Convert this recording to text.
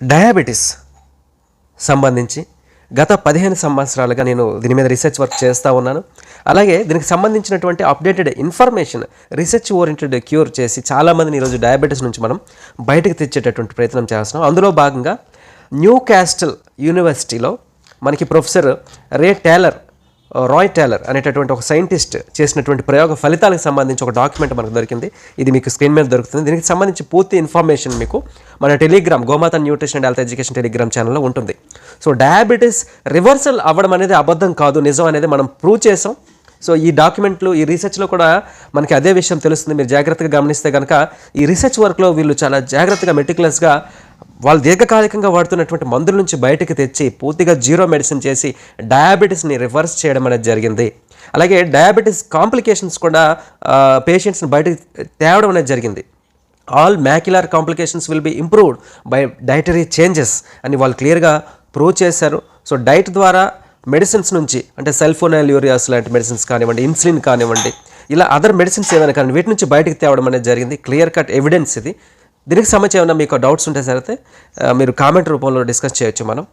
Diabetes సంబంధించి గత పదిహేను సంవత్సరాలుగా నేను దీని మీద రీసెర్చ్ వర్క్ చేస్తూ ఉన్నాను. అలాగే దీనికి సంబంధించినటువంటి updated information research oriented cure చేసి చాలామందిని ఈరోజు డయాబెటీస్ నుంచి మనం బయటకు తెచ్చేటటువంటి ప్రయత్నం చేస్తున్నాం. అందులో భాగంగా న్యూ క్యాస్టల్ యూనివర్సిటీలో మనకి professor Ray Taylor Roy Taylor అనేటటువంటి ఒక సైంటిస్ట్ చేసినటువంటి ప్రయోగ ఫలితాలకు సంబంధించి ఒక డాక్యుమెంట్ మనకు దొరికింది. ఇది మీకు స్క్రీన్ మీద దొరుకుతుంది. దీనికి సంబంధించి పూర్తి ఇన్ఫర్మేషన్ మీకు మన టెలిగ్రామ్ గోమాత nutrition and health education Telegram ఛానల్లో ఉంటుంది. సో డయాబెటీస్ రివర్సల్ అవ్వడం అనేది అబద్ధం కాదు నిజం అనేది మనం ప్రూవ్ చేసాం. సో ఈ డాక్యుమెంట్లు ఈ రీసెర్చ్లో కూడా మనకి అదే విషయం తెలుస్తుంది. మీరు జాగ్రత్తగా గమనిస్తే కనుక ఈ రీసెర్చ్ వర్క్లో వీళ్ళు చాలా జాగ్రత్తగా మెటికులస్గా వాళ్ళు దీర్ఘకాలికంగా వాడుతున్నటువంటి మందుల నుంచి బయటకు తెచ్చి పూర్తిగా జీరో మెడిసిన్ చేసి డయాబెటీస్ని రివర్స్ చేయడం అనేది జరిగింది. అలాగే డయాబెటీస్ కాంప్లికేషన్స్ కూడా పేషెంట్స్ని బయటకు తేవడం అనేది జరిగింది. All macular complications will be improved by dietary changes అని వాళ్ళు క్లియర్గా ప్రూవ్ చేశారు. సో డైట్ ద్వారా మెడిసిన్స్ నుంచి అంటే సెల్ఫోనైల్ యూరియాస్ లాంటి మెడిసిన్స్ కానివ్వండి ఇన్సులిన్ కానివ్వండి ఇలా అదర్ మెడిసిన్స్ ఏమైనా కానీ వీటి నుంచి బయటకు తేవడం అనేది జరిగింది. క్లియర్ కట్ ఎవిడెన్స్ ఇది. దీనికి సంబంధించి ఏమైనా మీకు డౌట్స్ ఉంటే సరైతే మీరు కామెంట్ రూపంలో డిస్కస్ చేయొచ్చు మనం.